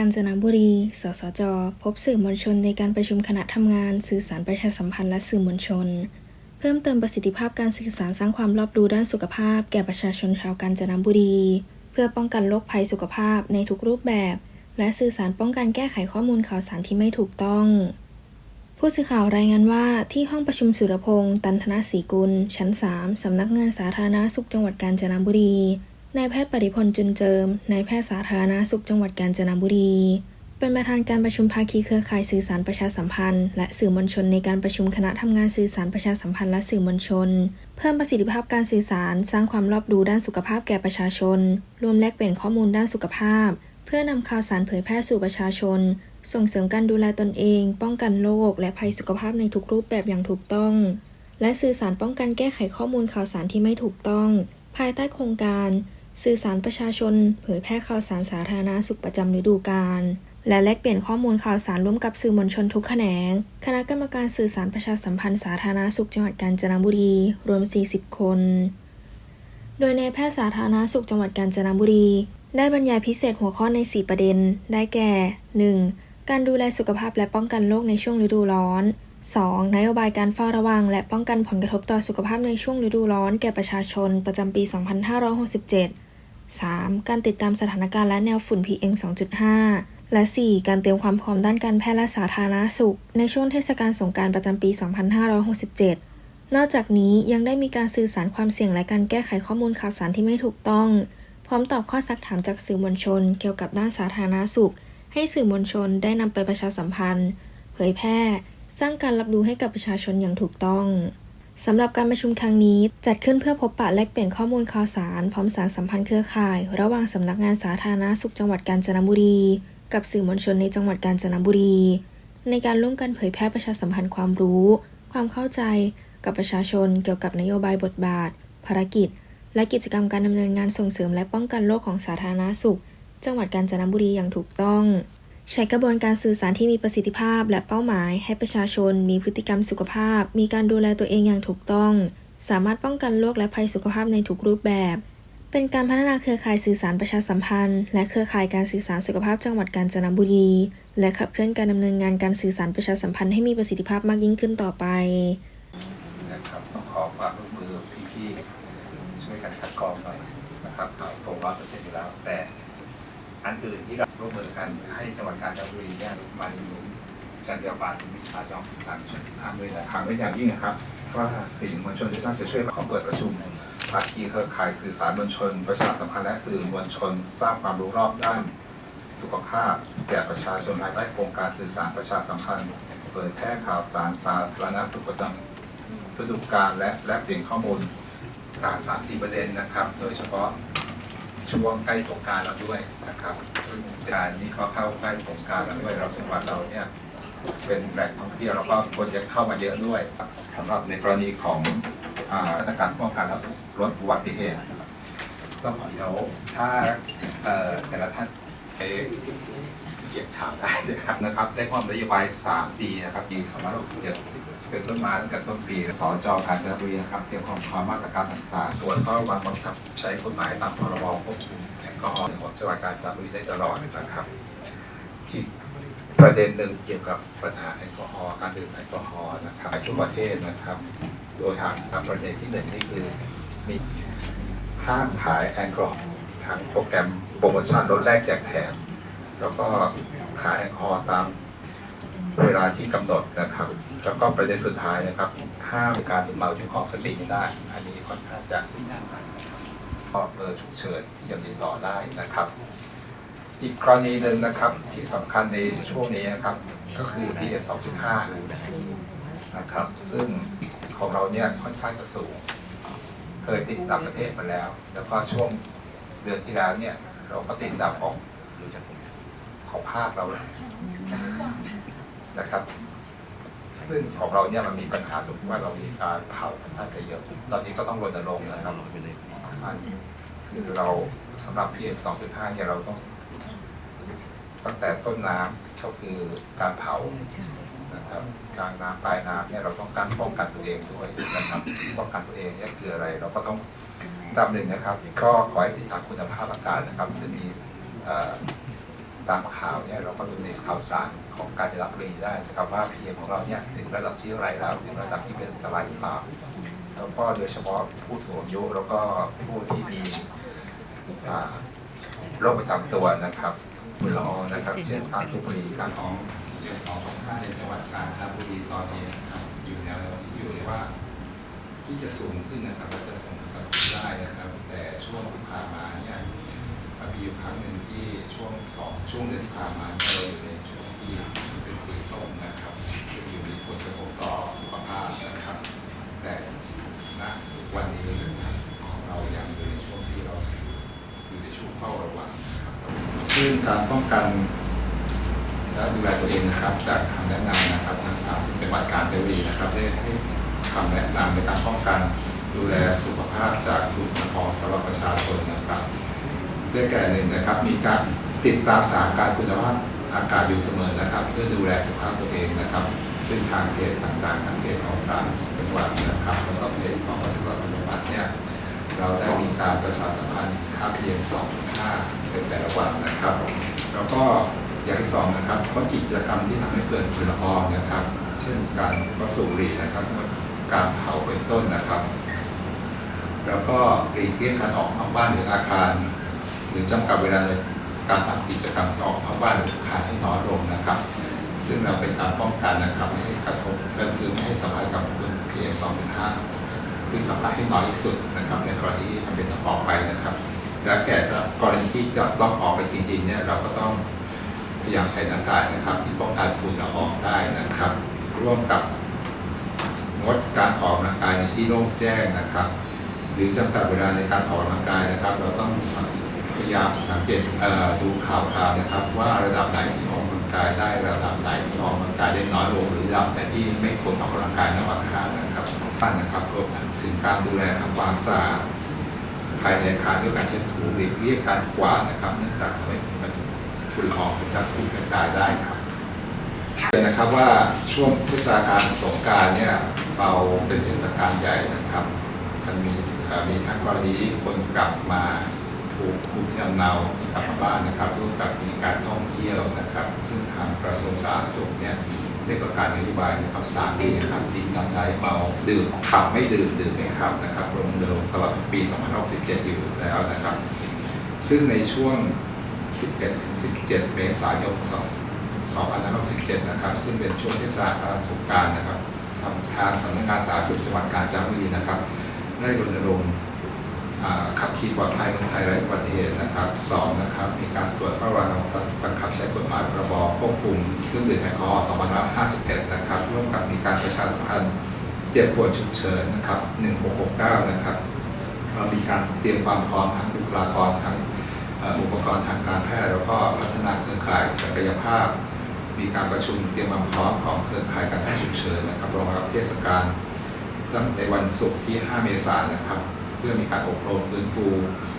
าญจนบุรี สสจ พบสื่อมวลชนในการประชุมคณะทำงาน สื่อสารประชาสัมพันธ์และสื่อมวลชน เพิ่มเติมประสิทธิภาพการสื่อสารสร้างความรอบรู้ด้านสุขภาพ แก่ประชาชนชาวกาญจนบุรี เพื่อป้องกันโรคภัยสุขภาพในทุกรูปแบบ และสื่อสารป้องกันแก้ไขข้อมูลข่าวสารที่ไม่ถูกต้อง ผู้สื่อข่าวรายงานว่าที่ห้องประชุมสุรพงษ์ตันธนศรีกุล ชั้น 3 สำนักงานสาธารณสุขจังหวัดกาญจนบุรี นายแพทย์ปริพลจุนเจิม นายแพทย์สาธารณสุขจังหวัดกาญจนบุรี เป็นประธานการประชุมภาคีเครือข่ายสื่อสารประชาสัมพันธ์ และสื่อมวลชนในการประชุมคณะทำงานสื่อสารประชาสัมพันธ์และสื่อมวลชน เพิ่มประสิทธิภาพการสื่อสาร สร้างความรอบรู้ด้านสุขภาพแก่ประชาชน รวมแลกเปลี่ยนข้อมูลด้านสุขภาพ เพื่อนำข่าวสารเผยแพร่สู่ประชาชน ส่งเสริมการดูแลตนเอง ป้องกันโรคและภัยสุขภาพในทุกรูปแบบอย่างถูกต้อง และสื่อสารป้องกันแก้ไขข้อมูลข่าวสารที่ไม่ถูกต้อง ภายใต้โครงการ สื่อสารประชาชน เผยแพร่ข่าวสารสาธารณสุขประจำฤดูกาลและแลกเปลี่ยนข้อมูลข่าวสารร่วมกับสื่อมวลชนทุกแขนง คณะกรรมการสื่อสารประชาสัมพันธ์สาธารณสุขจังหวัดกาญจนบุรี รวม 40 คน โดยในแพทย์สาธารณสุขจังหวัดกาญจนบุรี ได้บรรยายพิเศษหัวข้อใน 4 ประเด็น ได้แก่ 1. การดูแลสุขภาพและป้องกันโรคในช่วงฤดูร้อน 2. นโยบายการเฝ้าระวัง และป้องกันผลกระทบต่อสุขภาพในช่วงฤดูร้อน แก่ประชาชนประจำปี 2567 3. การติดตามสถานการณ์และแนวฝุ่น PM 2.5 และ 4. การเตรียมความพร้อมด้านการแพทย์และสาธารณสุข ในช่วงเทศกาลสงกรานต์ประจำปี 2567 นอกจากนี้ยังได้มีการสื่อสารความเสี่ยงและการแก้ไขข้อมูลข่าวสารที่ไม่ถูกต้อง พร้อมตอบข้อซักถามจากสื่อมวลชน เกี่ยวกับด้านสาธารณสุข ให้สื่อมวลชนได้นำไปประชาสัมพันธ์ เผยแพร่ สร้างการรับรู้ให้กับประชาชนอย่างถูกต้อง สำหรับการประชุมครั้งนี้ จัดขึ้นเพื่อพบปะแลกเปลี่ยนข้อมูลข่าวสาร พร้อมสารสัมพันธ์เครือข่าย ระหว่างสำนักงานสาธารณสุขจังหวัดกาญจนบุรี กับสื่อมวลชนในจังหวัดกาญจนบุรี ในการร่วมกันเผยแพร่ประชาสัมพันธ์ความรู้ ความเข้าใจ กับประชาชน เกี่ยวกับนโยบายบทบาท ภารกิจ และกิจกรรมการดำเนินงานส่งเสริมและป้องกันโรคของสาธารณสุข จังหวัดกาญจนบุรีอย่างถูกต้อง ใช้กระบวนการสื่อสารที่มีประสิทธิภาพ และเป้าหมาย ให้ประชาชน มีพฤติกรรมสุขภาพ มีการดูแลตัวเองอย่างถูกต้อง สามารถป้องกันโรคและภัยสุขภาพในทุกรูปแบบ เป็นการพัฒนาเครือข่ายสื่อสารประชาสัมพันธ์ และเครือข่ายการสื่อสารสุขภาพจังหวัดกาญจนบุรี และขับเคลื่อนการดำเนินงานการสื่อสารประชาสัมพันธ์ให้มีประสิทธิภาพมากยิ่งขึ้นต่อไปนะครับต้องขอความร่วมมือพี่ๆช่วยกันคัดกรองหน่อยนะครับเราตรงร้อยเปอร์เซ็นต์อยู่แล้วแต่อันอื่นที่เรา ร่วมมือกันให้จังหวัดกาญจนบุรีเนี่ยมาในหนุนจรรยาบรรณวิชาจองสื่อสารชนทางด้วยนะครับไม่อย่างยิ่งนะครับว่าสิ่งมวลชนทุกท่านจะช่วยขอเปิดประชุมภาคีเครือข่ายสื่อสารมวลชน ประชาสัมพันธ์และสื่อมวลชน สร้างความรู้รอบด้านสุขภาพแก่ประชาชนภายใต้โครงการสื่อสารประชาสัมพันธ์เปิดแพร่ข่าวสารสาธารณสุขประจำฤดูกาลและแลกเปลี่ยนข้อมูลต่างสามสี่ประเด็นนะครับ โดยเฉพาะ ช่วงใกล้สงการแล้วด้วยนะครับ ซึ่งการนี้ก็เข้าใกล้สงการแล้วด้วยเราจังหวัดเราเนี่ยเป็นแหล่งท่องเที่ยวแล้วก็คนจะเข้ามาเยอะด้วยสำหรับในกรณีของมาตรการป้องกันและลดอุบัติเหตุต้องขอเดี๋ยวถ้าแต่ละท่านไปเขียนข่าวได้นะครับนะครับ ได้ความนโยบาย 3 ปีนะครับปี2567 เป็นต้นมาตั้งแต่ต้นปีสจการจนบุรีครับเตรียมความพร้อมมาตรการต่างๆตรวจข้อวางบังคับใช้กฎหมายตามพรบควบคุมแอลกอฮอล์ของจังหวัดกาญจนบุรีได้ตลอดนะครับอีกประเด็นหนึ่งเกี่ยวกับปัญหาแอลกอฮอล์การดื่มแอลกอฮอล์นะครับทั่วประเทศนะครับ โดยทางทางประเด็นที่หนึ่งนี่คือมีห้ามขายแอลกอฮอล์ทางโปรแกรมโปรโมชั่นลดแลกแจกแถม แล้วก็ขายแอลกอฮอล์ตาม เวลาที่กำหนดนะครับ แล้วก็ประเด็นสุดท้ายนะครับ ห้ามการเมาจนของสติไม่ได้ อันนี้ค่อนข้างจะก็เบอร์ฉุกเฉินที่จะติดต่อได้นะครับ อีกกรณีหนึ่งนะครับที่สำคัญในช่วงนี้นะครับ ก็คือ PM 2.5 นะครับ ซึ่งของเราเนี่ยค่อนข้างจะสูง เคยติดต่างประเทศมาแล้ว แล้วก็ช่วงเดือนที่แล้วเนี่ย เราก็ติดดับของของภาคเราเลย นะครับ ซึ่งของเราเนี่ยมันมีปัญหาตรงที่ว่าเรามีการเผาค่อนข้างจะเยอะตอนนี้ก็ต้องรณรงค์นะครับอันคือเราสำหรับ PM 2.5เนี่ยเราต้อง ตั้งแต่ต้นน้ำก็คือการเผานะครับกลางน้ำปลายน้ำเนี่ยเราต้องการป้องกันตัวเองด้วยนะครับป้องกันตัวเองเนี่ยคืออะไร เราก็ต้องอันดับหนึ่งนะครับ ก็ขอให้ติดตามคุณภาพอากาศนะครับซึ่งมี ตามข่าวเนี่ยเราก็ดูในข่าวสารของการจราบุรีได้นะครับว่าพีเอของเราเนี่ยถึงระดับที่เท่าไรแล้วถึงระดับที่เป็นอันตรายหรือเปล่าแล้วก็โดยเฉพาะผู้สูงอายุแล้วก็ผู้ที่มีโรคประจำตัวนะครับฝุ่นละอองนะครับ เช่นอาสุบุหรีการของเสียงสองของห้าในจังหวัดกาญจนบุรีตอนนี้นะครับอยู่แนวที่อยู่เลยว่า ที่จะสูงขึ้นนะครับและจะส่งผลกระทบได้นะครับ แต่ช่วงที่ผ่านมาเนี่ยมีอยู่ครั้งหนึ่ง ช่วงสองช่วงเดือนที่ผ่านมาเนี่ยเราอยู่ในช่วงที่เป็นสีส้มนะครับซึ่งอยู่มีผลกระทบต่อสุขภาพนะครับ แต่ณวันนี้นะครับของเรายังอยู่ในช่วงที่เราอยู่ในช่วงเฝ้าระวังนะครับซึ่งการป้องกันและดูแลตัวเองนะครับ จากคำแนะนำนะครับทางสาธารณสุขจังหวัดกาญจนบุรีนะครับได้ให้คำแนะนำในการป้องกันดูแลสุขภาพจากกลุ่มของสำหรับประชาชนนะครับได้แก่หนึ่งนะครับมีการ ติดตามสถานการณ์คุณภาพอากาศอยู่เสมอนะครับ เพื่อดูแลสุขภาพตัวเองนะครับ ซึ่งทางเพจต่างๆทางเพจของสารจังหวัดนะครับแล้วก็เพจของวัฒนธรรมจังหวัดเนี่ยเราได้มีการประชาสัมพันธ์ค่าเพียง2.5เป็นแต่ละวันนะครับ แล้วก็อย่างที่สองนะครับก็กิจกรรมที่ทำให้เกิดฝุ่นละอองนะครับ เช่นการวัสูรีนะครับการเผาเป็นต้นนะครับ แล้วก็หลีกเลี่ยงการออกนอกบ้านหรืออาคาร หรือจำกัดเวลาใน การทำกิจกรรมที่ออกนอกบ้านหรืออาคารให้น้อยลงนะครับ ซึ่งเราเป็นการป้องกันนะครับไม่ให้กระทบก็คือไม่ให้สัมผัสกับฝุ่น PM 2.5คือสัมผัสให้น้อยที่สุดนะครับ ในกรณีที่จำเป็นต้องออกไปนะครับ และแก่กรณีที่จะต้องออกไปจริงๆเนี่ยเราก็ต้องพยายามใส่หน้ากากนะครับ ที่ป้องกันฝุ่นละอองได้นะครับ ร่วมกับงดการออกกำลังกายในที่โล่งแจ้งนะครับ หรือจำกัดเวลาในการออกกำลังกายนะครับ เราต้องสัง พยายามสังเกตดูข่าวคราวนะครับ ว่าระดับไหนที่ออกกำลังกายได้ระดับไหนที่ออกกำลังกายได้น้อยลงหรือระดับไหนที่ไม่ควรออกกำลังกายนอกอาคารนะครับบ้านนะครับรวมถึงการดูแลทำความสะอาดภายในอาคารด้วยการเช็ดถูหลีกเลี่ยงการกวาดนะครับเนื่องจากทำให้ฝุ่นละอองกระจายฝุ่นกระจายได้ครับเลยนะครับว่าช่วงเทศกาลสงการเนี่ยเราเป็นเทศกาลใหญ่นะครับ มันมีมีทั้งกรณีคนกลับมา ภูมิลำเนากลับมาบ้านนะครับร่วมกับมีการท่องเที่ยวนะครับ ซึ่งทางกระทรวงสาธารณสุขเนี่ยได้ประกาศนโยบายนะครับสามปีนะครับดินกันไดเมาดื่มขับไม่ดื่มดื่มไม่ขับนะครับรณรงค์ตลอดปี 2067อยู่แล้วนะครับ ซึ่งในช่วง 11ถึง17 เมษายน2567 นะครับ ซึ่งเป็นช่วงเทศกาลสงการนะครับทางทางสำนักงานสาธารณสุขจังหวัดกาญจนบุรีนะครับ ได้รณรงค์ ขับขี่ปลอดภัยเมืองไทยไร้อุบัติเหตุนะครับสองนะครับ มีการตรวจเฝ้าระวังบังคับใช้กฎหมายพรบควบคุมเครื่องดื่มแอลกอฮอล์2551 นะครับ ร่วมกับมีการประชาสัมพันธ์เจ็บปวยฉุกเฉินนะครับ 1669 นะครับ เรามีการเตรียมความพร้อมทั้งบุคลากรทั้งอุปกรณ์ทางการแพทย์ แล้วก็พัฒนาเครือข่ายศักยภาพ มีการประชุมเตรียมความพร้อมของเครือข่ายการแพทย์ฉุกเฉินนะครับรองรับเทศกาลตั้งแต่วันศุกร์ที่ 5 เมษายนนะครับ เพื่อมีการอบรมฟื้นฟู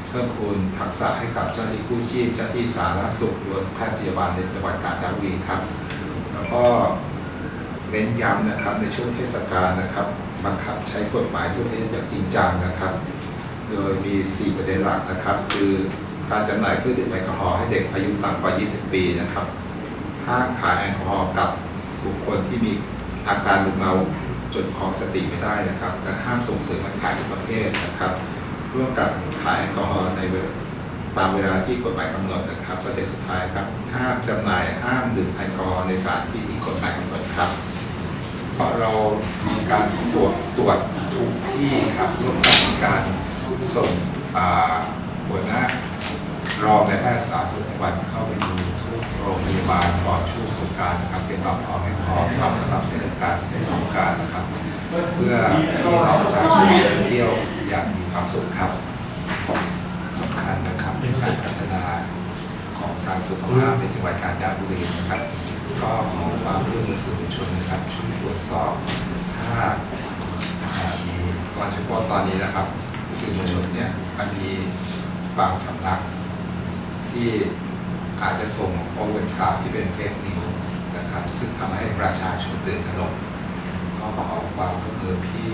เพิ่มพูนทักษะให้กับเจ้าหน้าที่กู้ชีพเจ้าหน้าที่สาธารณสุขรวมแพทย์พยาบาลในจังหวัดกาญจนบุรีครับ แล้วก็เน้นย้ำนะครับในช่วงเทศกาลนะครับบังคับใช้กฎหมายทุกประเภทอย่างจริงจังนะครับ โดยมี 4 ประเด็นหลักนะครับ คือการจำหน่ายเครื่องดื่มแอลกอฮอล์ให้เด็กอายุต่ำกว่า 20 ปีนะครับห้ามขายแอลกอฮอล์กับบุคคลที่มีอาการมึนเมา จนครองสติไม่ได้นะครับและห้ามส่งเสริมการขายทุกประเภทนะครับ ร่วมกับขายแอลกอฮอล์ในเวลาตามเวลาที่กฎหมายกำหนดนะครับประเด็นสุดท้ายครับห้ามจำหน่ายห้ามดื่มแอลกอฮอล์ในสถานที่ที่กฎหมายกำหนดครับ เพราะเรามีการตรวจตรวจทุกที่ครับร่วมกับการส่งหัวหน้ารองในแพทย์สาธารณสุขจังหวัดเข้าไปดู โรงพยาบาลก่อนช่วงสงการนะครับเตรียมความพร้อมให้พร้อมทำสำหรับเทศกาลในสงการนะครับ เพื่อพี่น้องประชาชนเที่ยวอย่างมีความสุขครับสำคัญนะครับในการพัฒนาของทางสุขภาพในจังหวัดกาญจนบุรีนะครับก็ขอความร่วมมือสื่อมวลชนนะครับช่วยตรวจสอบถ้าอ่ามีตอนเฉพาะตอนนี้นะครับสื่อมวลชนเนี่ยมันมีบางสำนักที่ อาจจะส่งโอเวอรข่าวที่เป็นเฟกนิวนะครับซึ่งทำให้ประชาชนตื่นตระหนกก็ขอความร่วมมือพี่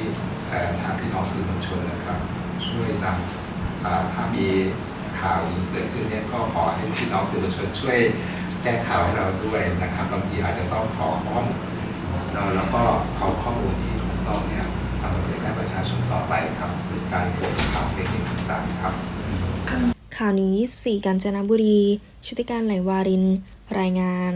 ทางพี่น้องสื่อมวลชนนะครับ ช่วยนำถ้ามีข่าวนี้เกิดขึ้นเนี่ยก็ขอให้พี่น้องสื่อมวลชนช่วยแก้ข่าวให้เราด้วยนะครับบางทีอาจจะต้องขอข้อมูลแล้วก็เอาข้อมูลที่ถูกต้องเนี่ยทำมาเผยแพร่ประชาชนต่อไปครับหรือการส่งข่าวเฟกนิวต่างๆครับข่าวนี้ 24 กาญจนบุรี ชุติการไหลวาริน รายงาน